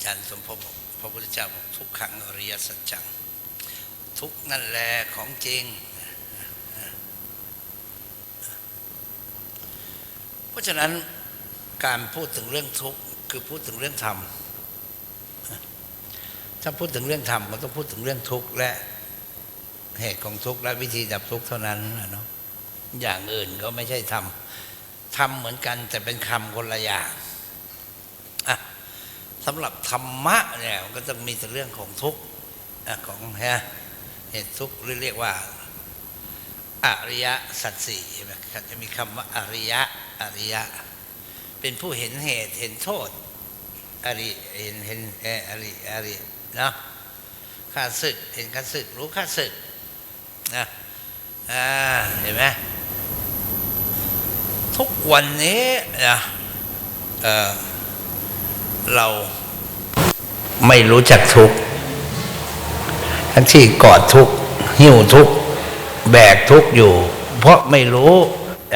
อาจารย์สมภพบอกพระพุทธเจ้าบอกทุกขังอริยสัจจัง ทุกนั่นแหละของจริง เพราะฉะนั้นการพูดถึงเรื่องทุกข์คือพูดถึงเรื่องธรรม ถ้าพูดถึงเรื่องธรรมก็ต้องพูดถึงเรื่องทุกข์และเหตุของทุกข์และวิธีดับทุกข์เท่านั้นนะเนาะอย่างอื่นก็ไม่ใช่ธรรมธรรมเหมือนกันแต่เป็นคำคนละอย่างำหรับธรรมะเนี่ยก็ต้องมีแต่เรื่องของทุกข์ของฮะเหตุทุกข์หรือเรียกว่าอริยสัจสี่ใช่ไหมครับจะมีคำว่าอริยะอริยะ เป็นผู้เห็นเหตุเห็นโทษอริเห็นเห็นเอออริอริเนาะข้าศึกเห็นข้าศึกรู้ข้าศึกนะอ่าเห็นไหมทุกวันนี้นะเออเรา ไม่รู้จักทุกข์ทั้งที่กอดทุกข์หิ้วทุกข์แบกทุกข์อยู่ เพราะไม่รู้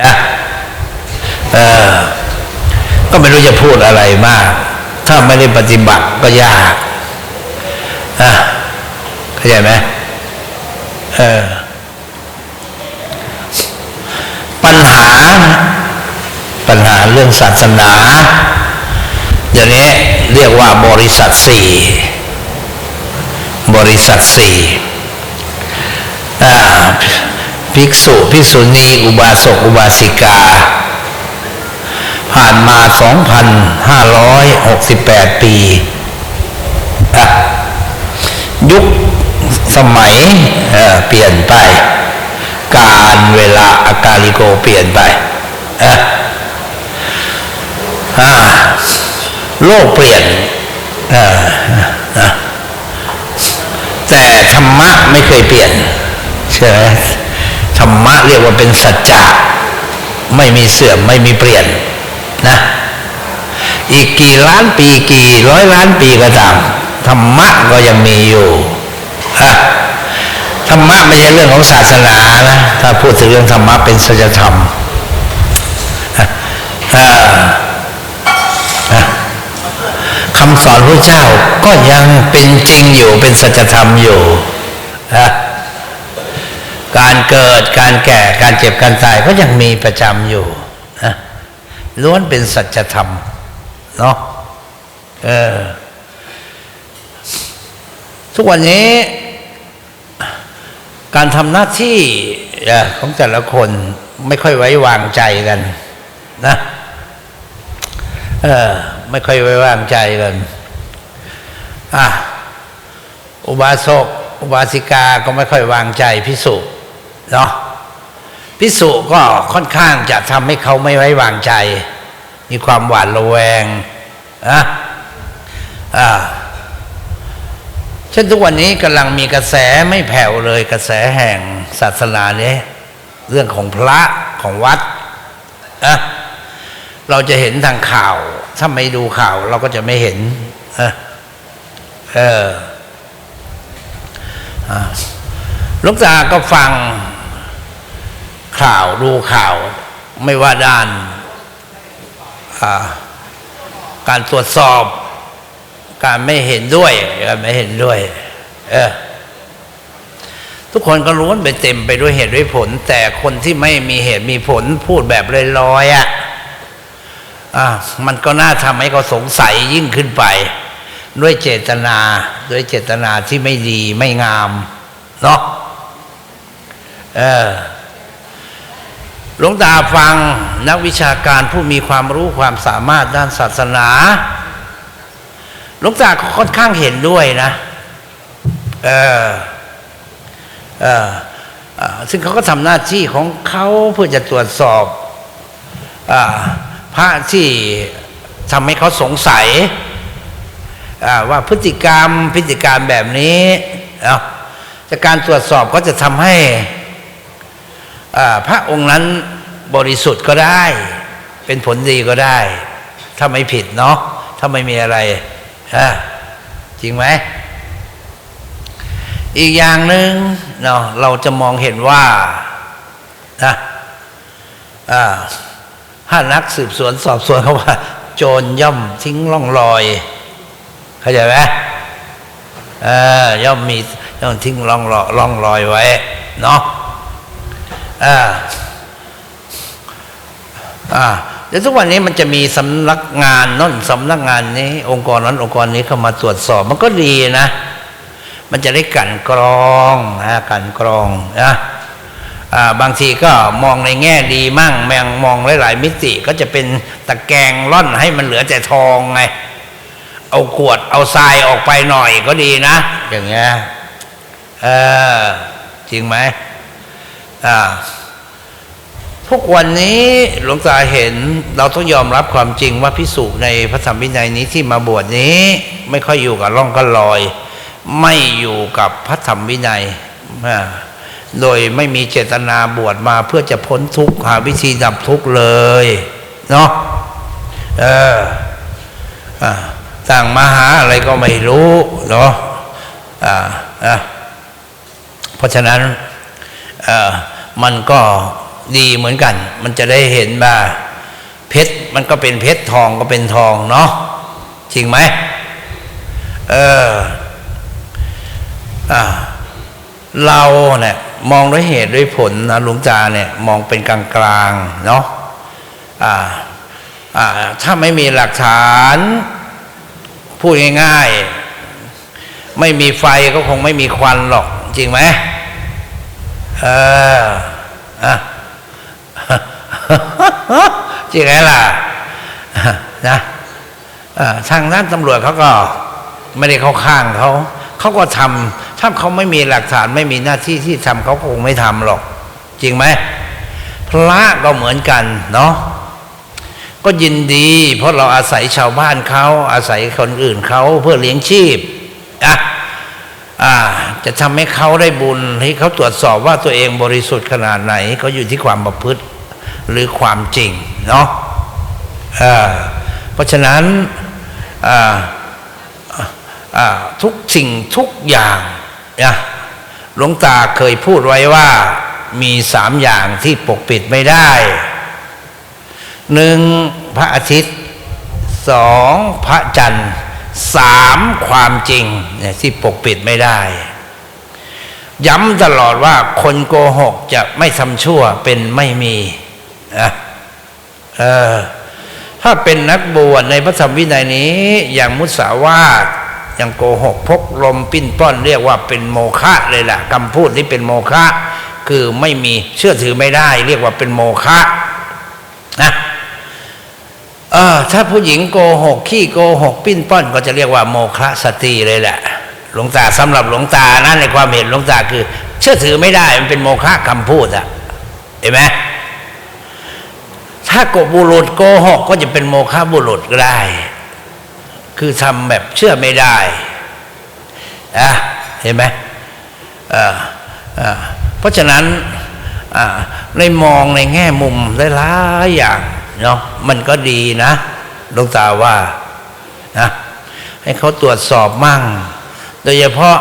นะเออก็ไม่รู้จะพูดอะไรมาก ถ้าไม่ได้ปฏิบัติก็ยากอะเข้าใจไหมเออปัญหา ปัญหาเรื่องศาสนา เดี๋ยวนี้ เรียกว่าบริษัทสี่บริษัทสี่อาภิกษุภิกษุณีอุบาสกอุบาสิกา ผ่านมา 2,568 ปีอะยุคสมัยเเปลี่ยนไป การเวลาอากาลิโกเปลี่ยนไปอะอ่า โลกเปลี่ยนแต่ธรรมะไม่เคยเปลี่ยนใช่ไหมธรรมะเรียกว่าเป็นสัจจะไม่มีเสื่อมไม่มีเปลี่ยนนะอีกกี่ล้านปีกี่ร้อยล้านปีก็ตามธรรมะก็ยังมีอยู่ธรรมะไม่ใช่เรื่องของศาสนานะถ้าพูดถึงเรื่องธรรมะเป็นสัจธรรมอ่า คำสอนพระเจ้าก็ยังเป็นจริงอยู่เป็นสัจธรรมอยู่อะการเกิดการแก่การเจ็บการตายก็ยังมีประจำอยู่นะล้วนเป็นสัจธรรมเนาะเออทุกวันนี้การทำหน้าที่ของแต่ละคนไม่ค่อยไว้วางใจกันนะเออ ไม่ค่อยไว้วางใจกันอะอุบาสกอุบาสิกาก็ไม่ค่อยวางใจพิสุเนาะพิสุก็ค่อนข้างจะทำให้เขาไม่ไว้วางใจ มีความหวาดระแวงนะอ่าเช่นทุกวันนี้กำลังมีกระแสไม่แผ่วเลยกระแสแห่งศาสนาเนี้เรื่องของพระของวัดนะเราจะเห็นทางข่าว ถ้าไม่ดูข่าวเราก็จะไม่เห็นเออลูกตาก็ฟังข่าวดูข่าว ไม่ว่าด้านการตรวจสอบ การไม่เห็นด้วยการไม่เห็นด้วย เออทุกคนก็ล้วนไปเต็มไปด้วยเหตุด้วยผล แต่คนที่ไม่มีเหตุมีผลพูดแบบลอยๆอะ อะมันก็น่าทำให้เขาสงสัยยิ่งขึ้นไป ด้วยเจตนาด้วยเจตนาที่ไม่ดีไม่งามเนาะเออหลวงตาฟังนักวิชาการผู้มีความรู้ความสามารถด้านศาสนาหลวงตาค่อนข้างเห็นด้วยนะเออเออซึ่งเขาก็ทำหน้าที่ของเขาเพื่อจะตรวจสอบอ พระที่ทำให้เขาสงสัยว่าพฤติกรรมพฤติการแบบนี้จากการตรวจสอบก็จะทำให้พระองค์นั้นบริสุทธิ์ก็ได้ เป็นผลดีก็ได้ ถ้าไม่ผิดเนาะถ้าไม่มีอะไรจริงไหมอีกอย่างหนึ่งเนาะเราจะมองเห็นว่านะอ่า ถ้านักสืบสวนสอบสวนเขาว่า โจรย่อมทิ้งร่องรอย เข้าใจไหมเออย่อมมีย่อมทิ้งร่องรอยร่องรอยไว้ เนาะอ่าอ่าเดี๋ยวทุกวันนี้มันจะมีสำนักงานนั่นสำนักงานนี้ องค์กรนั้นองค์กรนี้เข้ามาตรวจสอบ มันก็ดีนะ มันจะได้กันกรองนะกันกรองนะ บางทีก็มองในแง่ดีมั่งแมงมองหลายๆมิติก็จะเป็นตะแกรงร่อนให้มันเหลือแต่ทองไง เอาขวดเอาทรายออกไปหน่อยก็ดีนะ อย่างเงี้ยเออจริงไหมอ่าทุกวันนี้หลวงตาเห็นเราต้องยอมรับความจริงว่าพิสุในพระธรรมวินัยนี้ที่มาบวชนี้ ไม่ค่อยอยู่กับร่องกับรอย ไม่อยู่กับพระธรรมวินัยอ่า โดยไม่มีเจตนาบวชมาเพื่อจะพ้นทุกข์หาวิธีดับทุกข์เลยเนาะเออต่างมาหาอะไรก็ไม่รู้เนาะอ่าเพราะฉะนั้นเออมันก็ดีเหมือนกัน มันจะได้เห็นว่าเพชรมันก็เป็นเพชรทองก็เป็นทองเนาะจริงไหมเอออ่าเราเนี่ย มองด้วยเหตุด้วยผลนะหลวงตาเนี่ยมองเป็นกลางๆเนาะอ่าอ่าถ้าไม่มีหลักฐาน พูดง่ายๆ ไม่มีไฟก็คงไม่มีควันหรอก จริงไหมเอออะจริงไหมล่ะนะทางด้านตำรวจเขาก็ไม่ได้เข้าข้างเขา เขาก็ทำ ถ้าเขาไม่มีหลักฐานไม่มีหน้าที่ที่ทำเขาคงไม่ทำหรอก จริงไหมพระก็เหมือนกันเนาะก็ยินดี เพราะเราอาศัยชาวบ้านเขาอาศัยคนอื่นเขาเพื่อเลี้ยงชีพอะอ่า จะทำให้เขาได้บุญให้เขาตรวจสอบว่าตัวเองบริสุทธิ์ขนาดไหน ก็อยู่ที่ความประพฤติหรือความจริงเนาะอ่าเพราะฉะนั้นอ่าอ่าทุกสิ่งทุกอย่าง นะหลวงตาเคยพูดไว้ว่ามีสามอย่างที่ปกปิดไม่ได้หนึ่งพระอาทิตย์สองพระจันทร์สามความจริงเนี่ยที่ปกปิดไม่ได้ ย้ำตลอดว่าคนโกหกจะไม่ทำชั่วเป็นไม่มีนะเออถ้าเป็นนักบวชในพระธรรมวินัยนี้ อย่างมุสาวาท ย่างโกหกพกลมปิ้นป้อนเรียกว่าเป็นโมฆะเลยแหละคำพูดที่เป็นโมฆะคือไม่มีเชื่อถือไม่ได้ เรียกว่าเป็นโมฆะนะเออถ้าผู้หญิงโกหกขี้โกหกปิ้นป้อนก็จะเรียกว่าโมฆะสตรีเลยแหละหลวงตาสำหรับหลวงตานะในความเห็นหลวงตาคือ เชื่อถือไม่ได้มันเป็นโมฆะคำพูดอะเห็นไหมถ้าโกบุรุษโกหกก็จะเป็นโมฆะบุรุษก็ได้ คือทำแบบเชื่อไม่ได้อะเห็นไหมเพราะฉะนั้นในมองในแง่มุมหลายอย่างเนาะมันก็ดีนะหลวงตาว่านะให้เขาตรวจสอบมั่ง โดยเฉพาะ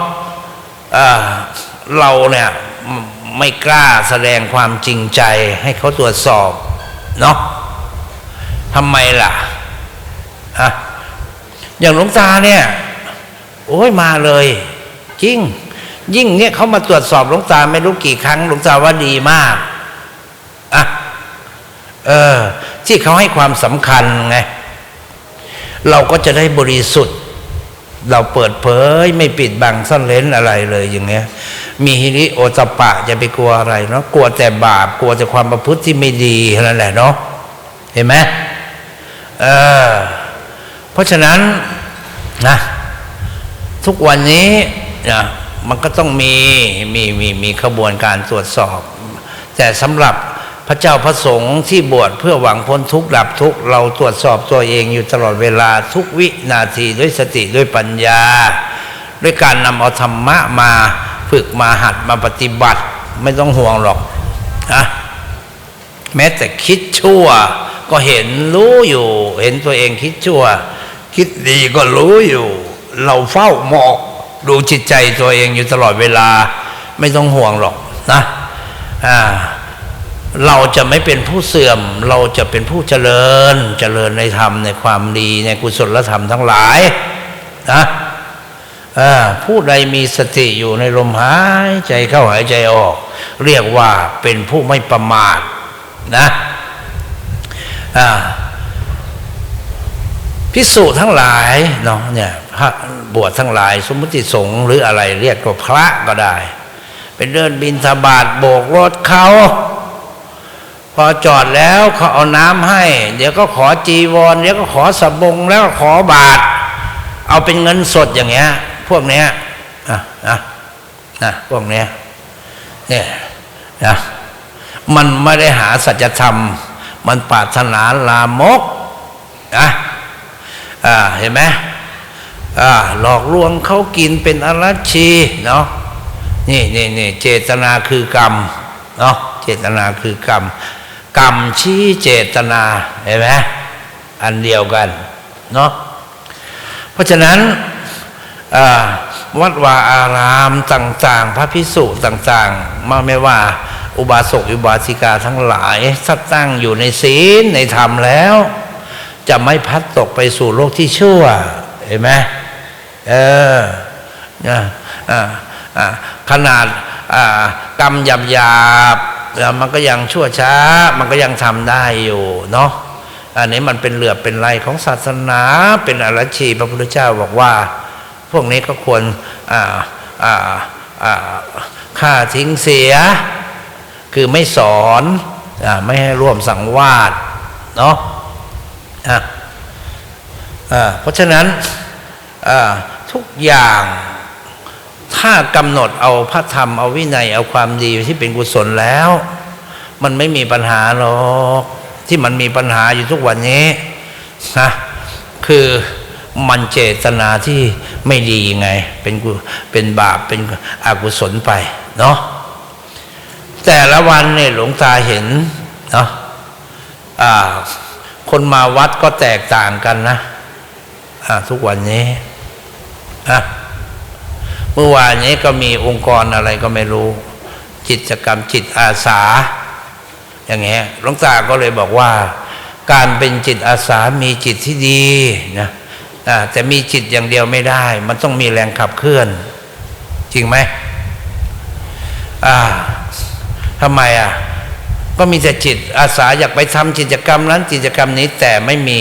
เราเนี่ยไม่ไม่กล้าแสดงความจริงใจให้เขาตรวจสอบเนาะทำไมล่ะอะ อย่างหลวงตาเนี่ย โอ้ยมาเลย จริง ยิ่งเนี่ยเขามาตรวจสอบหลวงตาไม่รู้กี่ครั้งหลวงตาว่าดีมากอะเออ ที่เขาให้ความสำคัญไงเราก็จะได้บริสุทธิ์ เราเปิดเผยไม่ปิดบังซ่อนเร้นอะไรเลยอย่างเงี้ย มีฮิริโอตปะจะไปกลัวอะไรเนาะกลัวแต่บาปกลัวแต่ความประพฤติที่ไม่ดีนั้นแหละเนาะเห็นไหมเออ เพราะฉะนั้นนะทุกวันนี้นะมันก็ต้องมีมีมีมีขบวนการตรวจสอบ แต่สำหรับพระเจ้าพระสงฆ์ที่บวชเพื่อหวังพ้นทุกข์ดับทุกข์เราตรวจสอบตัวเองอยู่ตลอดเวลาทุกวินาทีด้วยสติด้วยปัญญา ด้วยการนำเอาธรรมะมาฝึกมาหัดมาปฏิบัติ ไม่ต้องห่วงหรอกนะแม้แต่คิดชั่ว ก็เห็นรู้อยู่ เห็นตัวเองคิดชั่ว คิดดีก็รู้อยู่ เราเฝ้ามองดูจิตใจตัวเองอยู่ตลอดเวลา ไม่ต้องห่วงหรอกนะอ่าเราจะไม่เป็นผู้เสื่อม เราจะเป็นผู้เจริญ เจริญในธรรมในความดีในกุศลธรรมทั้งหลายนะผู้ใดมีสติอยู่ในลมหายใจเข้าหายใจออก เรียกว่าเป็นผู้ไม่ประมาทนะอ่า พิสูจทั้งหลายเนาะเนี่ยพระบวชทั้งหลาย สมมติสงฆ์หรืออะไรเรียกว่าพระก็ได้ เป็นเดินบินทบาทโบกรถเขา พอจอดแล้วเขาเอาน้ำให้ เดี๋ยวก็ขอจีวรเดี๋ยวก็ขอสบงแล้วก็ขอบาท เอาเป็นเงินสดอย่างเงี้ย พวกเนี้ยอะนะนะพวกเนี้ยเนี่ยนะมันไม่ได้หาสัจธรรม มันปรารถนาลามกนะ อ่าเห็นไหมอ่าหลอกลวงเขากินเป็นอรัชีเนาะนี่นี่นี่เจตนาคือกรรมเนาะเจตนาคือกรรม กรรมชี้เจตนาเห็นไหมอันเดียวกันเนาะเพราะฉะนั้นวัดวาอารามต่างๆ พระพิสุต่างๆ มาไม่ว่า อุบาสกอุบาสิกาทั้งหลายถ้าตั้งอยู่ในศีลในธรรมแล้ว จะไม่พัดตกไปสู่โลกที่ชั่ว เห็นไหมเออขนาดกรรมหยาบหยาบมันก็ยังชั่วช้า มันก็ยังทำได้อยู่เนาะอันนี้มันเป็นเหลือบเป็นไรของศาสนา เป็นอรชีพระพุทธเจ้าบอกว่า พวกนี้ก็ควรฆ่าทิ้งเสีย คือไม่สอนอไม่ให้ร่วมสังวาสเนาะ เพราะฉะนั้นอ่าทุกอย่างถ้ากำหนดเอาพระธรรมเอาวินัยเอาความดีที่เป็นกุศลแล้ว มันไม่มีปัญหาหรอกที่มันมีปัญหาอยู่ทุกวันนี้นะคือมันเจตนาที่ไม่ดีไง เป็นกุเป็นบาปเป็นอกุศลไปเนาะแต่ละวันเนี่ยหลวงตาเห็นเนาะอ่า คนมาวัดก็แตกต่างกันนะทุกวันนี้อะเมื่อวานนี้ก็มีองค์กรอะไรก็ไม่รู้ กิจกรรมจิตอาสา อย่างเงี้ยหลวงตาก็เลยบอกว่า การเป็นจิตอาสามีจิตที่ดีนะแต่มีจิตอย่างเดียวไม่ได้ มันต้องมีแรงขับเคลื่อน จริงไหมอ่าทำไมอะ ก็มีแต่จิตอาสาอยากไปทำกิจกรรมนั้นกิจกรรมนี้แต่ไม่มี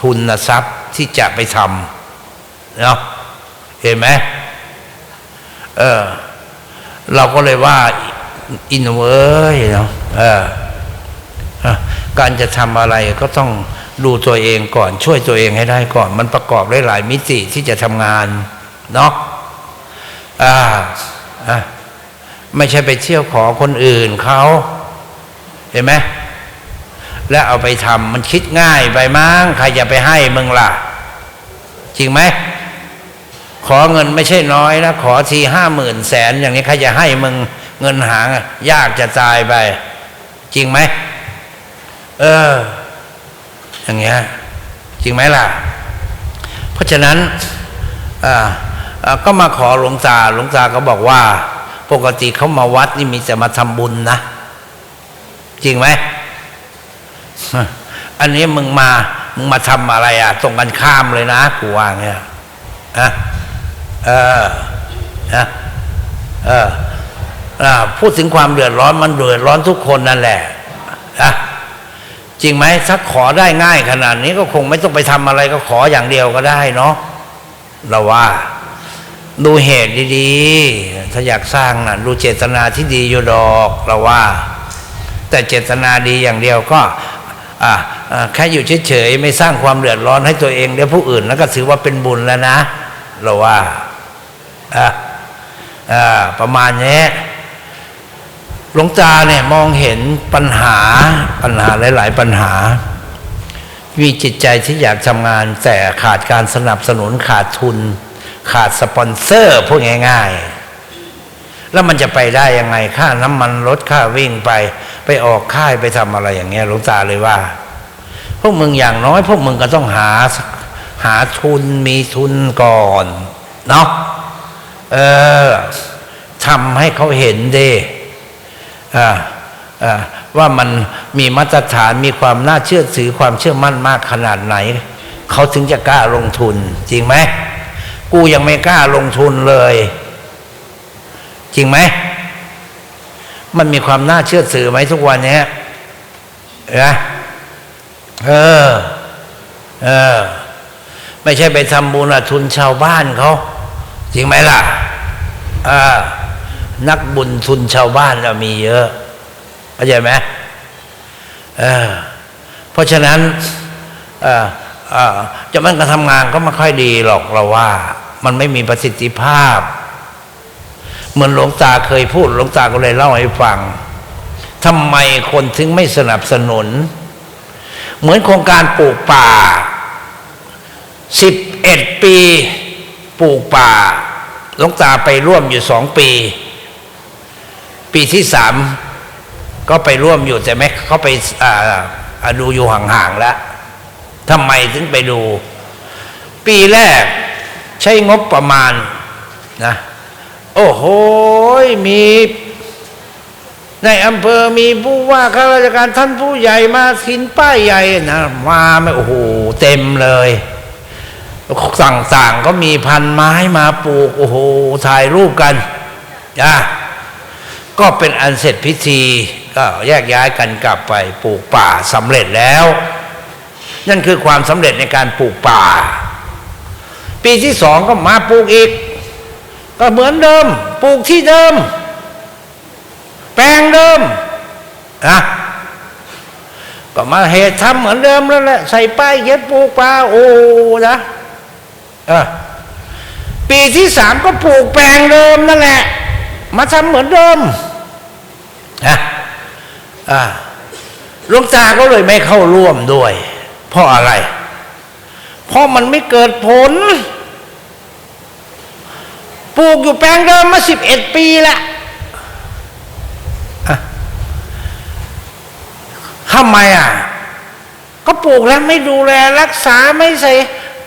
ทุนทรัพย์ที่จะไปทำเนาะเห็นไหมเออ เราก็เลยว่า อินเวอร์เนาะเออเออการจะทำอะไรก็ต้องดูตัวเองก่อน ช่วยตัวเองให้ได้ก่อน มันประกอบด้หลายมิติที่จะทำงานเนาะอ่าอ่าไม่ใช่ไปเที่ยวขอคนอื่นเขา เห็นไหมแล้วเอาไปทำมันคิดง่ายไปมั้งใครจะไปให้มึงล่ะ จริงไหมขอเงินไม่ใช่น้อยนะขอทีห้าหมื่นแสนอย่างนี้ใครจะให้มึงเงินหายากจะตายไป จริงไหมเออ อย่างเงี้ยจริงไหมล่ะ เพราะฉะนั้นก็มาขอหลวงตาหลวงตาก็บอกว่า ปกติเขามาวัดนี่มีแต่มาทำบุญนะ จริงไหมอันนี้มึงมา มึงมาทำอะไรอะตรงกันข้ามเลยนะกูว่าเนี่ยอะเออนะเอออ่าพูดถึงความเดือดร้อนมันเดือดร้อนทุกคนนั่นแหละอะจริงไหมถ้าขอได้ง่ายขนาดนี้ก็คงไม่ต้องไปทำอะไรก็ขออย่างเดียวก็ได้เนาะเราว่า ดูเหตุดีๆ ถ้าอยากสร้างน่ะ ดูเจตนาที่ดีอยู่ดอกเราว่า แต่เจตนาดีอย่างเดียวก็แค่อยู่เฉยๆไม่สร้างความเดือดร้อนให้ตัวเองและผู้อื่น แล้วก็ถือว่าเป็นบุญแล้วนะ เราว่าประมาณนี้หลวงตาเนี่ยมองเห็นปัญหาปัญหาหลาย ๆ ปัญหา มีจิตใจที่อยากทำงาน แต่ขาดการสนับสนุนขาดทุน ขาดสปอนเซอร์พูดง่าย ๆ แล้วมันจะไปได้ยังไงค่าน้ำมันรถค่าวิ่งไป ไปออกค่ายไปทำอะไรอย่างเงี้ยหลวงตาเลยว่า พวกมึงอย่างน้อย พวกมึงก็ต้องหาหาทุนมีทุนก่อนเนาะเออทำให้เขาเห็นเด้อ่าอ่าว่ามันมีมาตรฐานมีความน่าเชื่อถือความเชื่อมั่นมากขนาดไหน เขาถึงจะกล้าลงทุน จริงไหมกูยังไม่กล้าลงทุนเลย จริงไหม มันมีความน่าเชื่อถือไหมทุกวันนี้นะเออ เออ ไม่ใช่ไปทำบุญอทุนชาวบ้านเขาจริงไหมล่ะอ่านักบุญทุนชาวบ้านเรามีเยอะเข้าใจไหมเออเพราะฉะนั้นเออเออจะมันการทำงานก็ไม่ค่อยดีหรอกเราว่า มันไม่มีประสิทธิภาพ เหมือนหลวงตาเคยพูดหลวงตาก็เลยเล่าให้ฟังทำไมคนถึงไม่สนับสนุน เหมือนโครงการปลูกป่าสิบเอ็ดปีปลูกป่าหลวงตาไปร่วมอยู่สองปี ปีที่สามก็ไปร่วมอยู่แต่ไม่เขาไปดูอยู่ห่างๆแล้วทำไมถึงไปดู ปีแรกใช้งบประมาณนะ โอ้โหมีในอำเภอมีผู้ว่าข้าราชการท่านผู้ใหญ่มาทินป้ายใหญ่นะมาไม่โอ้โหเต็มเลยต่างๆก็มีพันไม้มาปลูกโอ้โหถ่ายรูปกันนะก็เป็นอันเสร็จพิธี ก็แยกย้ายกันกลับไปปลูกป่าสำเร็จแล้ว นั่นคือความสำเร็จในการปลูกป่า ปีที่สองก็มาปลูกอีก ก็เหมือนเดิม ปลูกที่เดิม แปลงเดิมนะก็มาเหตุทำเหมือนเดิมแล้วแหละใส่ป้ายเย็ดปลูกป่าโอ้นะเออปีที่สามก็ปลูกแปลงเดิมนั่นแหละ มาทำเหมือนเดิมนะอ่าลวงตาก็เลยไม่เข้าร่วมด้วย เพราะอะไร เพราะมันไม่เกิดผล ปลูกอยู่แปลงเดิมมาสิบเอ็ดปีละอะทำไมอะ ก็ปลูกแล้วไม่ดูแลรักษาไม่ใส่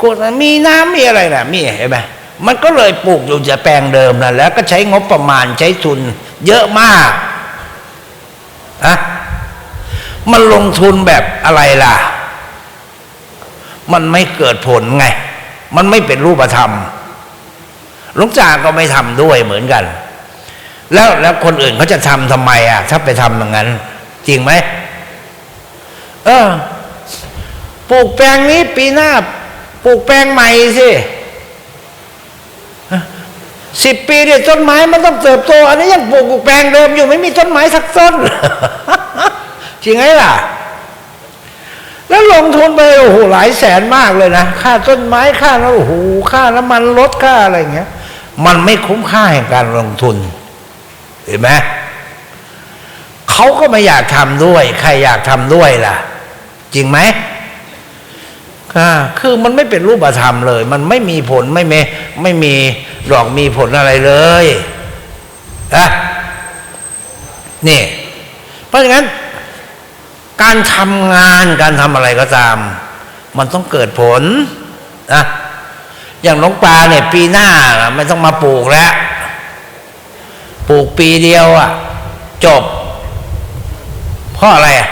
กดมีน้ำมีอะไรนะมีเห็นไหมมันก็เลยปลูกอยู่จะแปลงเดิมนั่นแล้วก็ใช้งบประมาณใช้ทุน เยอะมากอะมันลงทุนแบบอะไรล่ะ มันไม่เกิดผลไง มันไม่เป็นรูปธรรมห ลุงจาก็ไม่ทำด้วยเหมือนกัน แล้วแล้วคนอื่นเขาจะทำทำไมอะ ถ้าไปทำอย่างนั้น จริงไหมเออปลูกแปลงนี้ปีหน้าปลูกแปลงใหม่สิสิบปีเนี่ยต้นไม้มันต้องเติบโต อันนี้ยังปลูกแปลงเดิมอยู่ไม่มีต้นไม้สักต้นจริงไหมล่ะ แล้วลงทุนไปโอ้โหหลายแสนมากเลยนะค่าต้นไม้ค่าแล้วโอ้โหค่าน้ำมันรถค่าอะไรอย่างเงี้ย มันไม่คุ้มค่าแห่งการลงทุน เห็นไหมเขาก็ไม่อยากทำด้วย ใครอยากทำด้วยล่ะ จริงไหมอ่าคือมันไม่เป็นรูปธรรมเลย มันไม่มีผลไม่มีไม่มีดอกมีผลอะไรเลยอะนี่ เพราะฉะนั้น การทำงานการทำอะไรก็ตาม มันต้องเกิดผลนะ อย่างน้องปลาเนี่ย ปีหน้าไม่ต้องมาปลูกแล้ว ปลูกปีเดียวอะ จบ เพราะอะไรอะ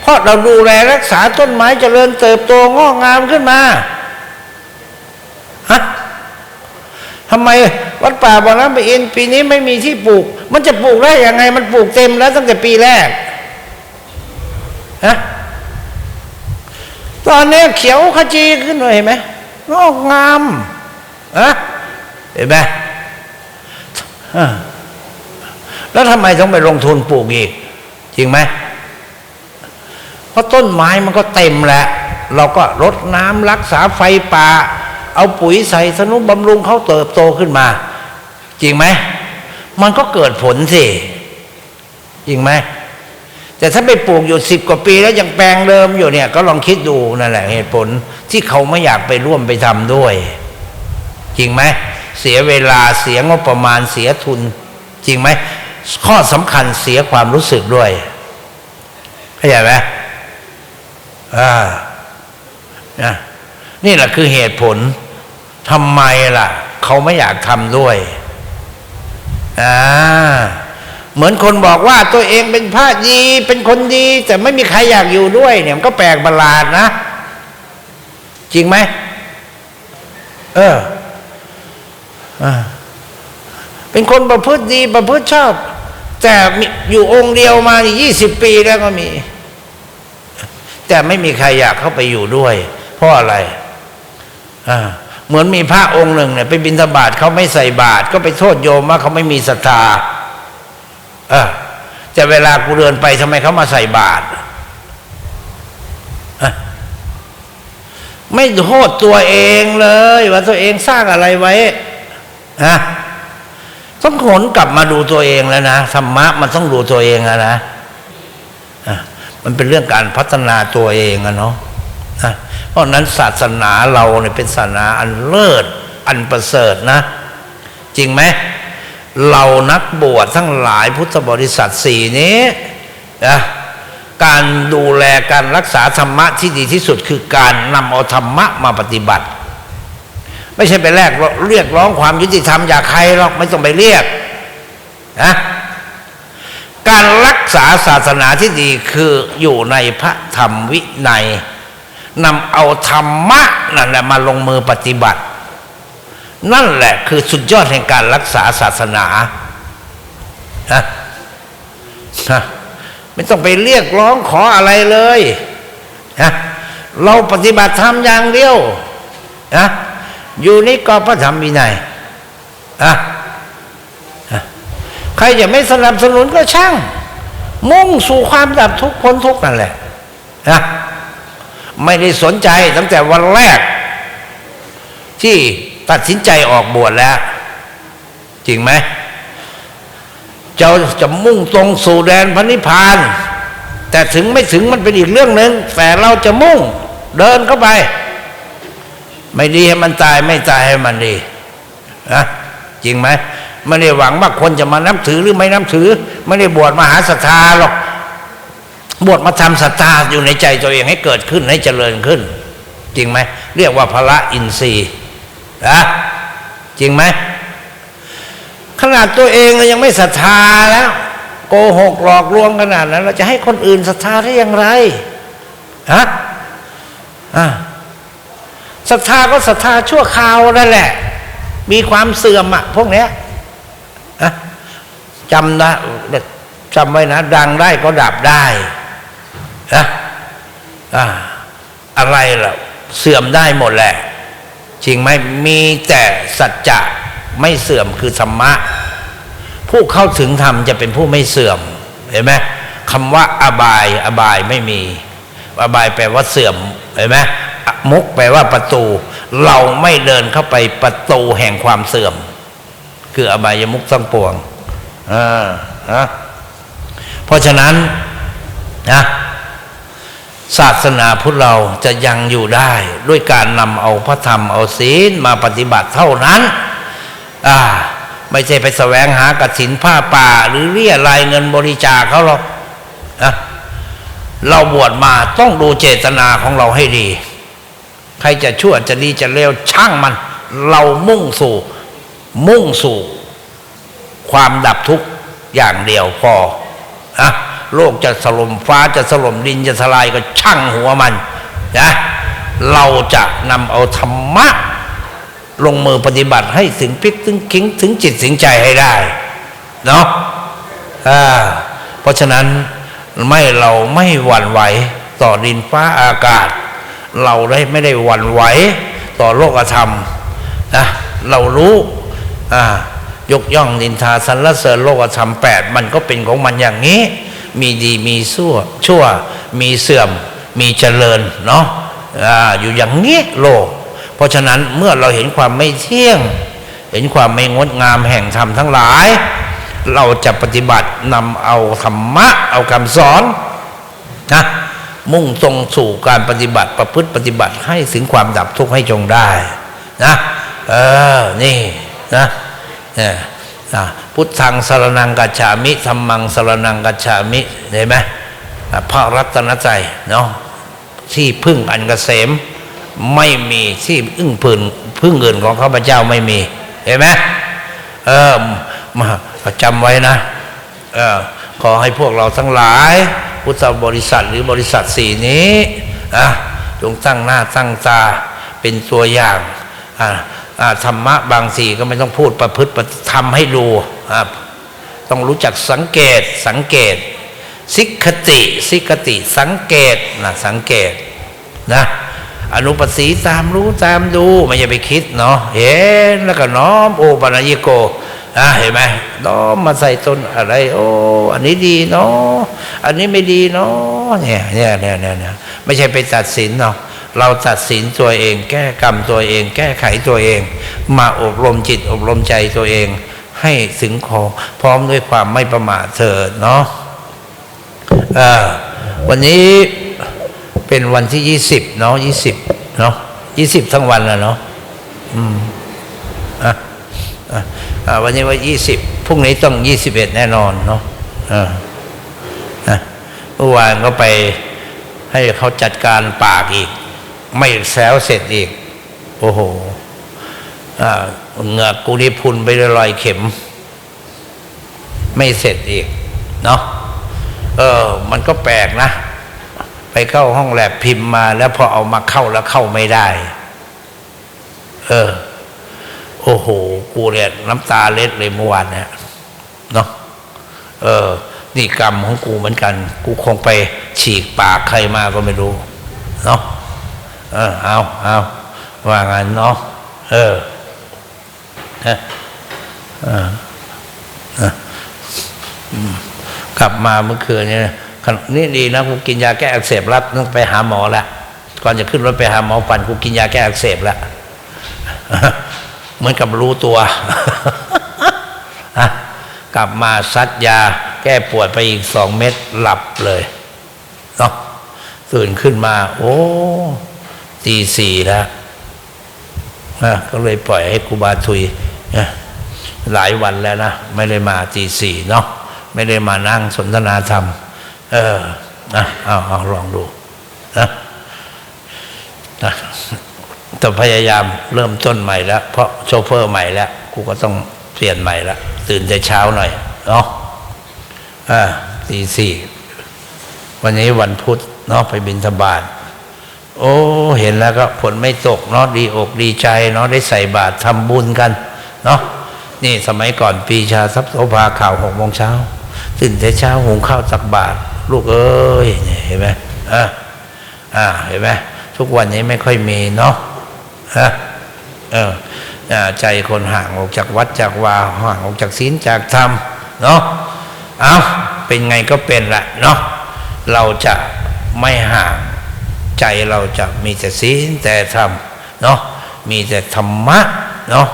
เพราะเราดูแลรักษาต้นไม้เจริญเติบโตงอกงามขึ้นมาฮะทำไมวัดป่าบางน้ำไปอินปีนี้ไม่มีที่ปลูก มันจะปลูกได้ยังไง มันปลูกเต็มแล้วตั้งแต่ปีแรกฮะตอนนี้เขียวขจีขึ้นเลยเห็นไหมงอกงาม อะเห็นไหมแล้วทำไมต้องไปลงทุนปลูกอีก จริงไหมเพราะต้นไม้มันก็เต็มแหล้วเราก็รดน้ำรักษาไฟป่า เอาปุ๋ยใส่สนุบำรุงเขาเติบโตขึ้นมา จริงไหม มันก็เกิดผลสิ จริงไหม แต่ถ้าไปปลูกอยู่สิบกว่าปีแล้วยังแปลงเดิมอยู่เนี่ย ก็ลองคิดดูนั่นแหละเหตุผลที่เขาไม่อยากไปร่วมไปทำด้วย จริงไหมเสียเวลาเสียงบประมาณเสียทุน จริงไหมข้อสำคัญเสียความรู้สึกด้วยเข้าใจไหมอ่านะนี่แหละคือเหตุผลทำไมล่ะ เขาไม่อยากทำด้วยอ่าเหมือนคนบอกว่าตัวเองเป็นพระดีเป็นคนดี แต่ไม่มีใครอยากอยู่ด้วย เนี่ยมันก็แปลกประหลาดนะ จริงไหมเออ เป็นคนประพฤติดีประพฤติชอบ แต่อยู่องค์เดียวมายี่สิบปีแล้วก็มี แต่ไม่มีใครอยากเข้าไปอยู่ด้วย เพราะอะไรอ่าเหมือนมีพระองค์หนึ่งเนี่ยไปบิณฑบาตเขาไม่ใส่บาตรก็ไปโทษโยมว่าเขาไม่มีศรัทธาเออแต่เวลากูเดินไปทำไมเขามาใส่บาตรไม่โทษตัวเองเลย ว่าตัวเองสร้างอะไรไว้ ฮะต้องขนกลับมาดูตัวเองแล้วนะธรรมะมันต้องดูตัวเองอะนะอะมันเป็นเรื่องการพัฒนาตัวเองอะเนาะอะเพราะฉะนั้นศาสนาเราเนี่ยเป็นศาสนาอันเลิศอันประเสริฐนะ จริงไหมเรานักบวชทั้งหลายพุทธบริษัทสี่นี้นะการดูแลการรักษาธรรมะที่ดีที่สุดคือการนำเอาธรรมะมาปฏิบัติ ไม่ใช่ไปแรกเรียกร้องความยุติธรรมจากใครหรอกไม่ต้องไปเรียกนะการรักษาศาสนาที่ดีคืออยู่ในพระธรรมวินัยนำเอาธรรมะนั่นแหละมาลงมือปฏิบัติ นั่นแหละคือสุดยอดแห่งการรักษาศาสนาฮะฮะไม่ต้องไปเรียกร้องขออะไรเลยนะเราปฏิบัติธรรมอย่างเดียวนะ อยู่ในกรอบพระธรรมวินัยอะอะใครจะไม่สนับสนุนก็ช่าง มุ่งสู่ความดับทุกข์พ้นทุกข์นั่นแหละนะไม่ได้สนใจตั้งแต่วันแรก ที่ตัดสินใจออกบวชแล้ว จริงไหมเราจะมุ่งตรงสู่แดนพระนิพพาน แต่ถึงไม่ถึงมันเป็นอีกเรื่องหนึ่งแต่เราจะมุ่งเดินเข้าไป ไม่ดีให้มันตายไม่ตายให้มันดีนะจริงไหมไม่ได้หวังว่าคนจะมานับถือหรือไม่นับถือ ไม่ได้บวชมาหาศรัทธาหรอกบวชมาทำศรัทธาอยู่ในใจตัวเองให้เกิดขึ้นให้เจริญขึ้น จริงไหมเรียกว่าพระอินทรีย์นะจริงไหมขนาดตัวเองยังไม่ศรัทธาแล้ว โกหกหลอกลวงขนาดนั้น เราจะให้คนอื่นศรัทธาได้อย่างไรฮะอ่า ศรัทธาก็ศรัทธาชั่วคราวนั่นแหละ มีความเสื่อมอะพวกเนี้ยจำนะจำไว้นะ ดังได้ก็ดับได้นะอ่าอะไรล่ะเสื่อมได้หมดแหละจริงไหมมีแต่สัจจะไม่เสื่อมคือธรรมะ ผู้เข้าถึงธรรมจะเป็นผู้ไม่เสื่อมเห็นไหมคำว่าอบาย อบายไม่มี อบายแปลว่าเสื่อมเห็นไหม มุกแปลว่าประตู เราไม่เดินเข้าไปประตูแห่งความเสื่อม คืออบายมุกทั้งปวงอ่านะเพราะฉะนั้นนะศาสนาพุทธเราจะยังอยู่ได้ด้วยการนำเอาพระธรรมเอาศีลมาปฏิบัติเท่านั้น อ่า ไม่ใช่ไปแสวงหากสินผ้าป่า หรือเรียรายเงินบริจาคเขาหรอกนะเราบวชมาต้องดูเจตนาของเราให้ดี ใครจะชั่วจะดีจะเลวช่างมัน เรามุ่งสู่ มุ่งสู่ ความดับทุกข์อย่างเดียวพออะโลกจะสลมฟ้าจะสลมดินจะสลายก็ช่างหัวมันนะเราจะนำเอาธรรมะ ลงมือปฏิบัติให้ถึงพลิกถึงคิงถึงจิตถึงใจให้ได้เนาะอ่าเพราะฉะนั้นไม่เราไม่หวั่นไหวต่อดินฟ้าอากาศ เราได้ไม่ได้หวั่นไหวต่อโลกธรรมนะเรารู้อ่ายกย่องดินทาสรรเสริญโลกธรรมแปดมันก็เป็นของมันอย่างนี้ มีดีมีชั่วชั่วมีเสื่อมมีเจริญเนาะอ่าอยู่อย่างนี้โลก เพราะฉะนั้นเมื่อเราเห็นความไม่เที่ยง เห็นความไม่งดงามแห่งธรรมทั้งหลาย เราจะปฏิบัตินำเอาธรรมะเอาคำสอนนะ มุ่งตรงสู่การปฏิบัติประพฤติปฏิบัติให้ถึงความดับทุกข์ให้จงได้ นะเออนี่นะเนี่ยนะพุทธังสรนังกัจฉามิธรรมังสรนังกัจฉามิเห็นไหมพระรัตนใจเนาะที่พึ่งอันกเกษมไม่มีที่อึ้งพึ่งพึ่งอื่นของข้าพเจ้าไม่มี เห็นไหมเออมาจำไว้นะเออขอให้พวกเราทั้งหลาย พุทธบริษัทหรือบริษัทสี่นี้อะจงตั้งหน้าตั้งตาเป็นตัวอย่างอะธรรมะบางสิ่ก็ไม่ต้องพูดประพฤติประทำให้ดูอ่าต้องรู้จักสังเกตสังเกต สิกขติสิกขติสังเกตนะสังเกตนะอนุปัสสีตามรู้ตามดูไม่อย่ไปคิดเนาะเห็นแล้วก็น้อมโอปัญญิโก อะเห็นไหมน้อมมาใส่ต้นอะไร โอ้อันนี้ดีเนาะอันนี้ไม่ดีเนาะเนี่ยเนี่ยเนี่ยเนี่ยเนี่ยไม่ใช่ไปตัดสินเนาะเราตัดสินตัวเอง แก้กรรมตัวเอง แก้ไขตัวเอง มาอบรมจิตอบรมใจตัวเอง ให้ถึงคอพร้อมด้วยความไม่ประมาทเถิดเนาะอ่าวันนี้เป็นวันที่ยี่สิบเนาะยี่สิบเนาะยี่สิบทั้งวันแล้วเนาะอืมอะอะ วันนี้ว่ายี่สิบพรุ่งนี้ต้องยี่สิบเอ็ดแน่นอนเนาะเมื่อวานก็ไปให้เขาจัดการปากอีก ไม่แซวเสร็จอีก โอ้โหเหงือกกูนี่พุนไปด้วยรอยเข็ม ไม่เสร็จอีก เนาะเออ มันก็แปลกนะ ไปเข้าห้องแลบพิมพ์มา แล้วพอเอามาเข้าแล้วเข้าไม่ได้ เออ โอ้โห กูเนี่ยน้ำตาเล็ดเลยเมื่อวานเนี่ยเนาะเออ นี่กรรมของกูเหมือนกัน กูคงไปฉีกปากใครมาก็ไม่รู้เนาะเออเอาเอาว่างั้นเนาะเออเออเออเอออืมกลับมาเมื่อคืนเนี่ยนี่ดีนะกูกินยาแก้อักเสบรับต้องไปหาหมอละก่อนจะขึ้นรถไปหาหมอฟันกูกินยาแก้อักเสบละ เหมือนกับรู้ตัวกลับมาซัดยา แก้ปวดไปอีกสองเม็ดหลับเลยเนาะตื่นขึ้นมา โอ้ตีสี่แล้วนะก็เลยปล่อยให้ครูบาทุยหลายวันแล้วนะ ไม่ได้มาตีสี่เนาะไม่ได้มานั่งสนทนาธรรม เออนะเอาเอาลองดูนะนะ แต่พยายามเริ่มต้นใหม่แล้ว เพราะโชเฟอร์ใหม่แล้วกูก็ต้องเปลี่ยนใหม่ล้วตื่นแต่เช้าหน่อยเนาะอ่าตีสี่วันนี้วันพุธเนาะไปบินธบาตโอ้เห็นแล้วก็ผลไม่ตกเนาะดีอกดีใจเนาะได้ใส่บาตรทำบุญกันเนาะนี่สมัยก่อนปีชาทรัพย์โสภาข่าวหกโมงเช้าตื่นแต่เช้าหุงข้าวตักบาตรลูกเอ้ยเห็นไหมอ่าอ่าเห็นไหมทุกวันนี้ไม่ค่อยมีเนาะ ฮะเออใจคนห่างออกจากวัดจากวาห่างออกจากศีลจากธรรมเนาะเอาเป็นไงก็เป็นละเนาะเราจะไม่ห่างใจเราจะมีแต่ศีลแต่ธรรมเนาะมีแต่ธรรมะเนาะ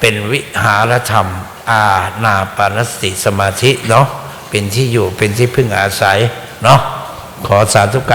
เป็นวิหารธรรม อาณาปานสติสมาธิเนาะเป็นที่อยู่เป็นที่พึ่งอาศัยเนาะขอสาธุการ